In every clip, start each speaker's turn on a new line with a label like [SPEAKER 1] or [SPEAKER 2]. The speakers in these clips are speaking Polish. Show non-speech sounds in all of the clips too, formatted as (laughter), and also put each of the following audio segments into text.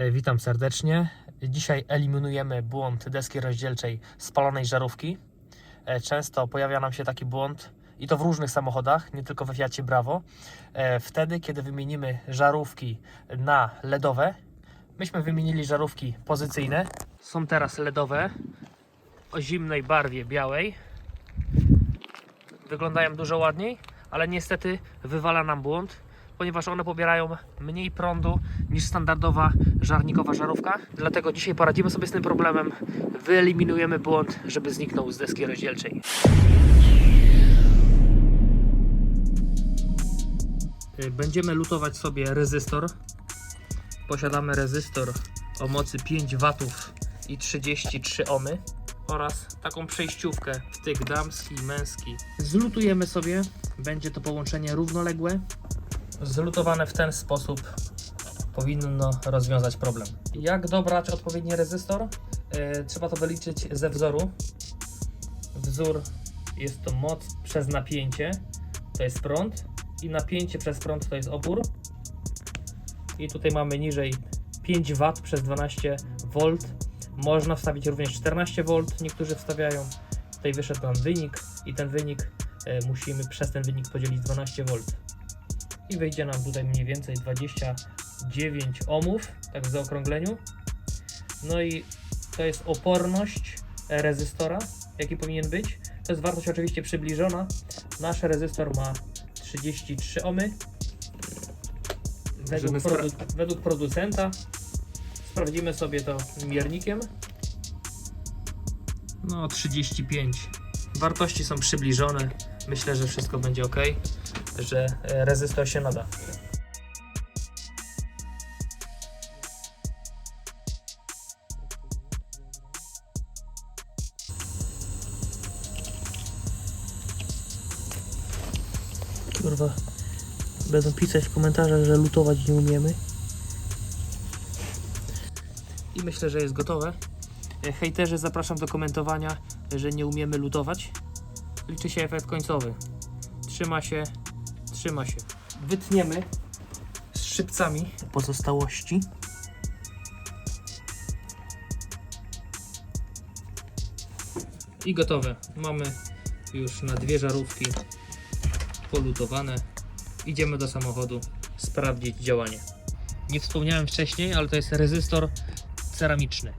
[SPEAKER 1] E, Witam serdecznie. Dzisiaj eliminujemy błąd deski rozdzielczej spalonej żarówki. E, Często pojawia nam się taki błąd i to w różnych samochodach, nie tylko we Fiacie Bravo. E, Wtedy, kiedy wymienimy żarówki na LEDowe, myśmy wymienili żarówki pozycyjne. Są teraz LEDowe o zimnej barwie białej. Wyglądają dużo ładniej, ale niestety wywala nam błąd, ponieważ one pobierają mniej prądu niż standardowa żarnikowa żarówka. Dlatego dzisiaj poradzimy sobie z tym problemem. Wyeliminujemy błąd, żeby zniknął z deski rozdzielczej. Y, Będziemy lutować sobie rezystor. Posiadamy rezystor o mocy 5 W i 33 ohmy oraz taką przejściówkę wtyk damski i męski. Zlutujemy sobie, będzie to połączenie równoległe. Zlutowane w ten sposób powinno rozwiązać problem. Jak dobrać odpowiedni rezystor? E, trzeba to wyliczyć ze wzoru. Wzór jest to moc przez napięcie, to jest prąd i napięcie przez prąd to jest opór. I tutaj mamy niżej 5 W przez 12 V. Można wstawić również 14 V, niektórzy wstawiają. Tutaj wyszedł nam wynik i ten wynik e, musimy przez ten wynik podzielić 12 V. I wyjdzie nam tutaj mniej więcej 29 ohmów, tak w zaokrągleniu. No i to jest oporność rezystora, jaki powinien być. To jest wartość oczywiście przybliżona. Nasz rezystor ma 33 ohmy. Według, produ- według producenta sprawdzimy sobie to miernikiem. No 35. Wartości są przybliżone. Myślę, że wszystko będzie ok, że e, rezystor się nada. Kurwa, będą pisać w komentarzach, że lutować nie umiemy. I myślę, że jest gotowe. E, Hejterzy zapraszam do komentowania, że nie umiemy lutować. Liczy się efekt końcowy. Trzyma się, trzyma się. Wytniemy z szybcami pozostałości. I gotowe. Mamy już na dwie żarówki polutowane. Idziemy do samochodu sprawdzić działanie. Nie wspomniałem wcześniej, ale to jest rezystor ceramiczny.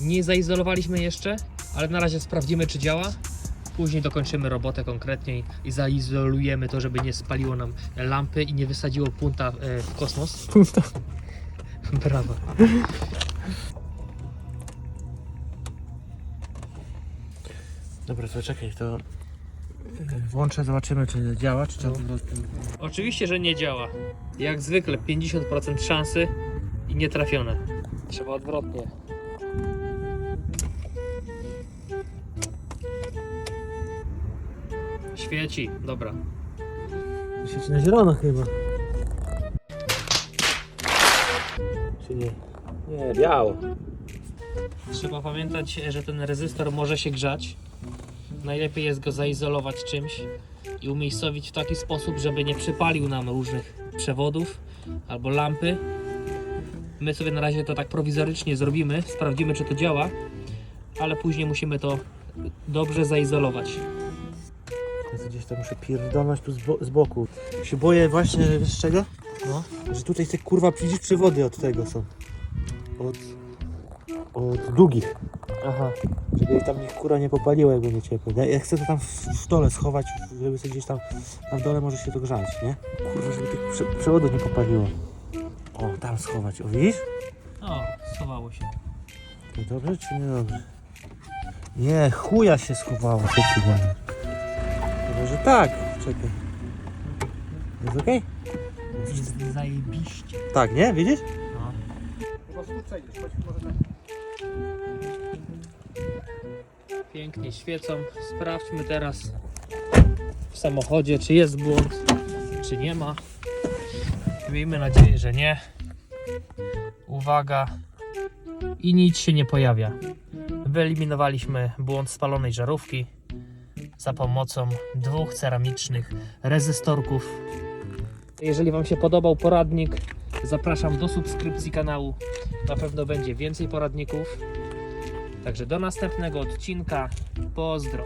[SPEAKER 1] Nie zaizolowaliśmy jeszcze, ale na razie sprawdzimy, czy działa. Później dokończymy robotę konkretniej i zaizolujemy to, żeby nie spaliło nam lampy i nie wysadziło punta e, w kosmos. Punta? (laughs) Brawo.
[SPEAKER 2] Dobra, to czekaj, to włączę, zobaczymy czy działa, czy trzeba
[SPEAKER 1] No. Oczywiście, że nie działa. Jak zwykle 50% szansy i nietrafione. Trzeba odwrotnie. Świeci, dobra.
[SPEAKER 2] Świeci na zielono chyba. Czy nie? Nie, biało.
[SPEAKER 1] Trzeba pamiętać, że ten rezystor może się grzać. Najlepiej jest go zaizolować czymś i umiejscowić w taki sposób, żeby nie przypalił nam różnych przewodów albo lampy. My sobie na razie to tak prowizorycznie zrobimy, sprawdzimy czy to działa, ale później musimy to dobrze zaizolować.
[SPEAKER 2] Gdzieś tam muszę pierdolnąć tu z, bo z boku. Się boję właśnie, wiesz z czego?
[SPEAKER 1] No.
[SPEAKER 2] Że tutaj te kurwa widzisz przewody od tego są. Od, od długich.
[SPEAKER 1] Aha.
[SPEAKER 2] Żeby tam niech kura nie popaliła, jakby nie ciepło. Ja, ja chcę to tam w, w dole schować, żeby sobie gdzieś tam na dole może się to grzać, nie? Kurwa, żeby tych prze, przewodów nie popaliło. O, tam schować, o widzisz?
[SPEAKER 1] O, schowało się.
[SPEAKER 2] To dobrze czy nie dobrze? Nie, chuja się schowało, ty gadasz? Chyba, że tak, czekaj. Jest okej?
[SPEAKER 1] Jest zajebiście.
[SPEAKER 2] Tak, nie? Widzisz?
[SPEAKER 1] No. Pięknie świecą. Sprawdźmy teraz w samochodzie, czy jest błąd, czy nie ma. Miejmy nadzieję, że nie. Uwaga. I nic się nie pojawia. Wyeliminowaliśmy błąd spalonej żarówki za pomocą dwóch ceramicznych rezystorków. Jeżeli Wam się podobał poradnik, Zapraszam do subskrypcji kanału. Na pewno będzie więcej poradników. Także do następnego odcinka. Pozdro.